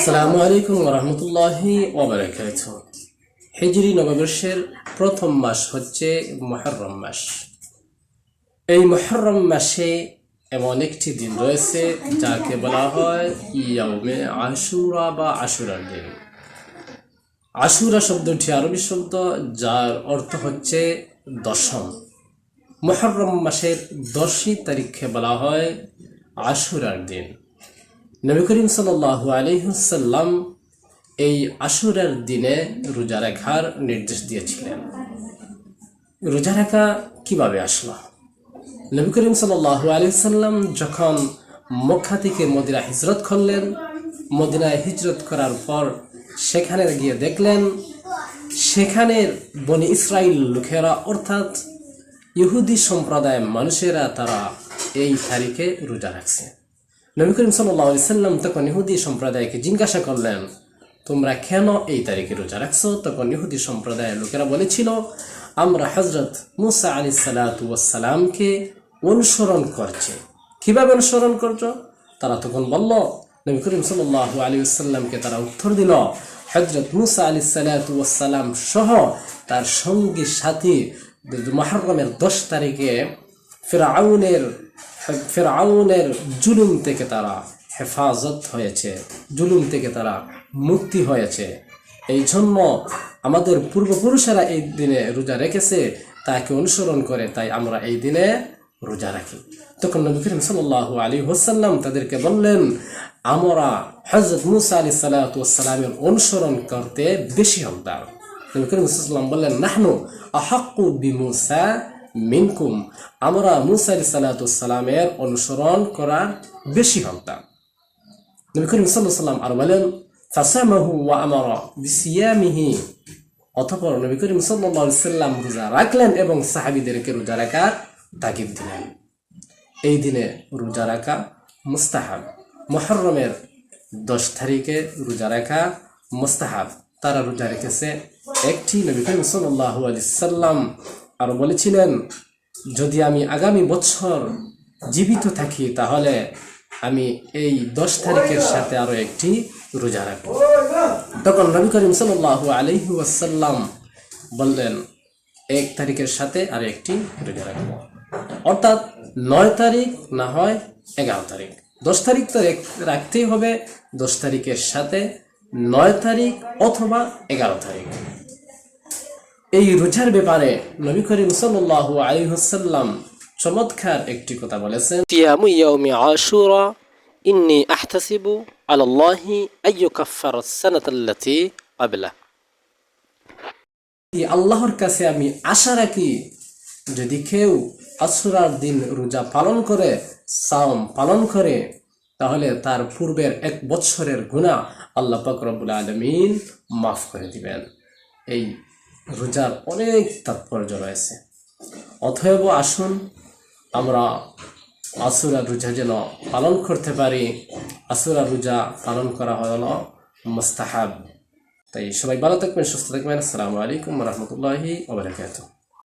আসসালামু আলাইকুম রহমতুল্লাহি ওবরাকাত হিজরি নববর্ষের প্রথম মাস হচ্ছে মহরম মাস। এই মহরম মাসে এমন একটি দিন রয়েছে যাকে বলা হয় ইয়াউমে আশুরা বা আশুরার দিন। আশুরা শব্দটি আরবি শব্দ যার অর্থ হচ্ছে দশম। মহরম মাসের দশই তারিখে বলা হয় আশুরার দিন। নবী করিম সাল্লাহ আলহিসাল্লাম এই আশুরার দিনে রোজা রাখার নির্দেশ দিয়েছিলেন। রোজা রাখা কীভাবে আসলো? নবী করিম সাল্লাহ আলহিসাল্লাম যখন মক্কা থেকে মদিনা হিজরত করলেন, মদিনায় হিজরত করার পর সেখানে গিয়ে দেখলেন সেখানের বনি ইসরায়েল লোকেরা অর্থাৎ ইহুদি সম্প্রদায়ের মানুষেরা তারা এই তারিখে রোজা রাখছে। নবী করিম সাল্লাম তখন ইহুদি সম্প্রদায়কে জিজ্ঞাসা করলেন, তোমরা কেন এই তারিখে রোজা রাখছো? তখন ইহুদি সম্প্রদায়ের লোকেরা বলেছিল, আমরা হজরত মুসা আলি সালাতামকে অনুসরণ করছে। কীভাবে অনুসরণ করছ? তারা তখন বলল, নবী করিম সাল্লাহ আলী সাল্লামকে তারা উত্তর দিল হজরত মুসা আলি সালাতাম সহ তার সঙ্গী সাথী মহরমের দশ তারিখে ফেরাউনের ফেরাউনের জুলুম থেকে তারা হেফাজত হয়েছে, জুলুম থেকে তারা মুক্তি হয়েছে। এই জন্য আমাদের পূর্বপুরুষেরা এই দিনে রোজা রেখেছে, তাকে অনুসরণ করে তাই আমরা এই দিনে রোজা রাখি। তখন নবী করিম সাল্লাহ আলী হোসাল্লাম তাদেরকে বললেন, আমরা হজরত মুসা আলি সাল্লাতামের অনুসরণ করতে বেশি হকদার। নবী করিম সাল্লাম বললেন, নাহনু আহাক্কু বিমুসা মিনকুম। আমরা মুসা আলি সাল্লাতামের অনুসরণ করার বেশি হকদার নবী সাল্লাম আর বলেন, ফাসামাহু ওয়া আমারা বিসিয়ামিহি। নবী করিম সাল্লাম রোজা রাখলেন এবং সাহাবীদেরকে রোজা রাখার তাগিদ দিলেন। এই দিনে রোজা রাখা মুস্তাহাব। মুহররমের দশ তারিখে রোজা রাখা মুস্তাহাব। তারা রোজা রেখেছে একটি নবী করিম সাল্লাল্লাহু আলাইহি সাল্লাম আরও বলেছিলেন, যদি আমি আগামী বছর জীবিত থাকি, তাহলে আমি এই দশ তারিখের সাথে আরও একটি রোজা রাখব। তখন নবী করিম সাল্লাহ আলহি ওয়াসাল্লাম বললেন, এক তারিখের সাথে আর একটি রোজা রাখব। অর্থাৎ নয় তারিখ না হয় এগারো তারিখ। দশ তারিখ তো রাখতেই হবে। দশ তারিখের সাথে নয় তারিখ অথবা এগারো তারিখ। এই রোজার ব্যাপারে নবী করিম সাল্লাহ আলহ্লাম চমৎকার একটি কথা বলেছেন। সিয়ামু ইয়াউমি আশুরা ইন্নি আহতাসিবু আলাল্লাহি আইয়ু কাফার সানাতাল্লাতি আবলা। আল্লাহর কাছে আমি আশা রাখি যদি কেউ আসুরার দিন রোজা পালন করে সাওম পালন করে তাহলে তার পূর্বের এক বছরের গুণা আল্লাহ পাক রব্বুল আলমিন মাফ করে দিবেন। এই রোজার অনেক তাৎপর্য রয়েছে। অথব আসুন, আমরা আসুরা রোজা যেন পালন করতে পারি। আসুরা রোজা পালন করা হলো মুস্তাহাব। তাই সবাই ভালো থাকবেন, সুস্থ থাকবেন। আসসালামু আলাইকুম রহমতুল্লাহি ওবরাকাতুহ